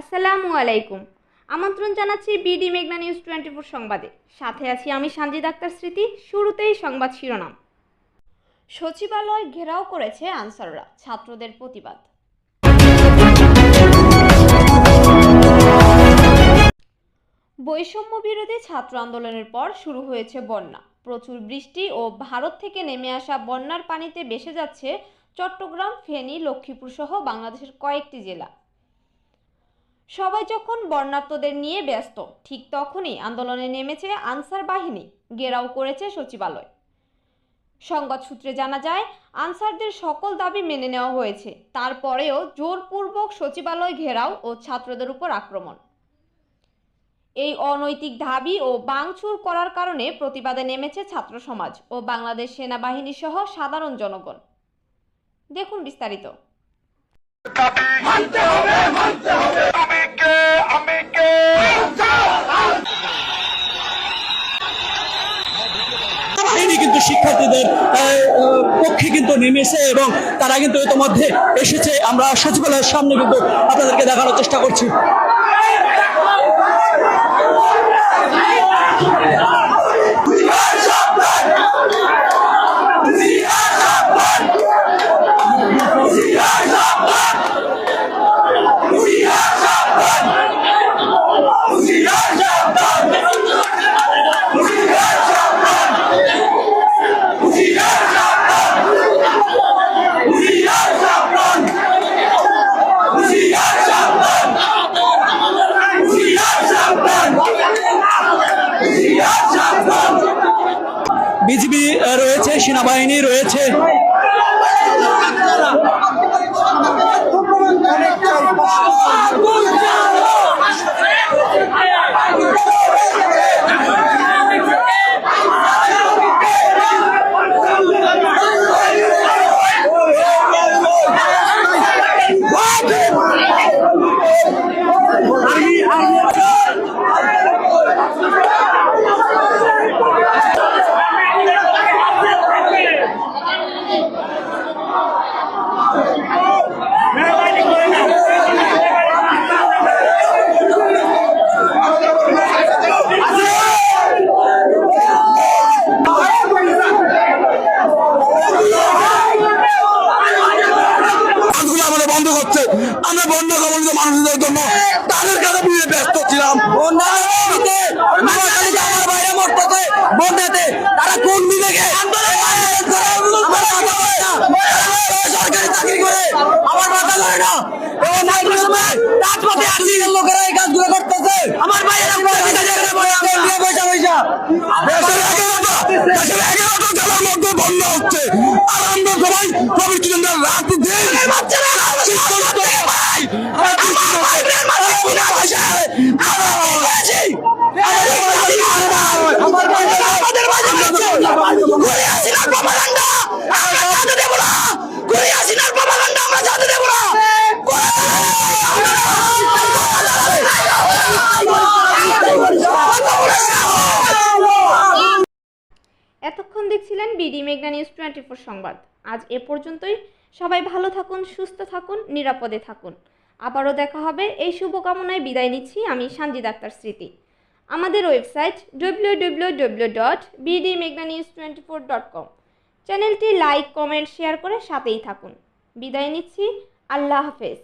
আসসালামু আলাইকুম। আমন্ত্রণ জানাচ্ছি বিডি মেঘনা নিউজ টোয়েন্টি ফোর সংবাদে। সাথে আছি আমি সানজিদ আক্তার স্মৃতি, শুরুতেই সংবাদ শিরোনাম। সচিবালয় ঘেরাও করেছে আনসাররা, ছাত্রদের প্রতিবাদ। বৈষম্য বিরোধী ছাত্র আন্দোলনের পর শুরু হয়েছে বন্যা। প্রচুর বৃষ্টি ও ভারত থেকে নেমে আসা বন্যার পানিতে ভেসে যাচ্ছে চট্টগ্রাম, ফেনী লক্ষ্মীপুর সহ বাংলাদেশের কয়েকটি জেলা। সবাই যখন বর্ণার্থদের নিয়ে ব্যস্ত, ঠিক তখনই আন্দোলনে নেমেছে আনসার বাহিনী, ঘেরাও করেছে সচিবালয়। সংবাদ সূত্রে জানা যায়, আনসারদের সকল দাবি মেনে নেওয়া হয়েছে। তারপরেও জোরপূর্বক সচিবালয় ঘেরাও ও ছাত্রদের উপর আক্রমণ। এই অনৈতিক দাবি ও বাংচুর করার কারণে প্রতিবাদে নেমেছে ছাত্র সমাজ ও বাংলাদেশ সেনাবাহিনী সহ সাধারণ জনগণ। দেখুন বিস্তারিত। মানতে হবে মানতে হবে। কে, আমি কে? কিন্তু শিক্ষার্থীদের পক্ষে কিন্তু নেমেছে এবং তারা কিন্তু ইতিমধ্যে এসেছে। আমরা সচিবালয়ের সামনে কিন্তু আপনাদেরকে দেখানোর চেষ্টা করছি। বিজিবি রয়েছে সেনাবাহিনী রয়েছে। তাদের কাছে বিয়ে ব্যস্ত ছিলাম বন্যাতে তারা কোন বিবেকে সরকারি চাকরি করে আমার মাথা ধরে না এবং রাজপথে আসির লোকেরা এই কাজগুলো করতেছে আমার বাইরে পয়সা পয়সা বন্যা হচ্ছে আর আমরা সবাই পবিত্র রাত দিন আমরা যাতে দেবো না এতক্ষণ দেখছিলেন বিডি মেঘনা নিউজ টোয়েন্টি ফোর সংবাদ। আজ এ পর্যন্তই। সবাই ভালো থাকুন, সুস্থ থাকুন, নিরাপদে থাকুন। আবারও দেখা হবে এই শুভকামনায় বিদায় নিচ্ছি আমি সানজিদ আক্তার স্মৃতি। আমাদের website W W W dot BD মেঘনা news twenty four dot com চ্যানেলটি লাইক, কমেন্ট, শেয়ার করে সাথেই থাকুন। বিদায় নিচ্ছি। আল্লাহ হাফেজ।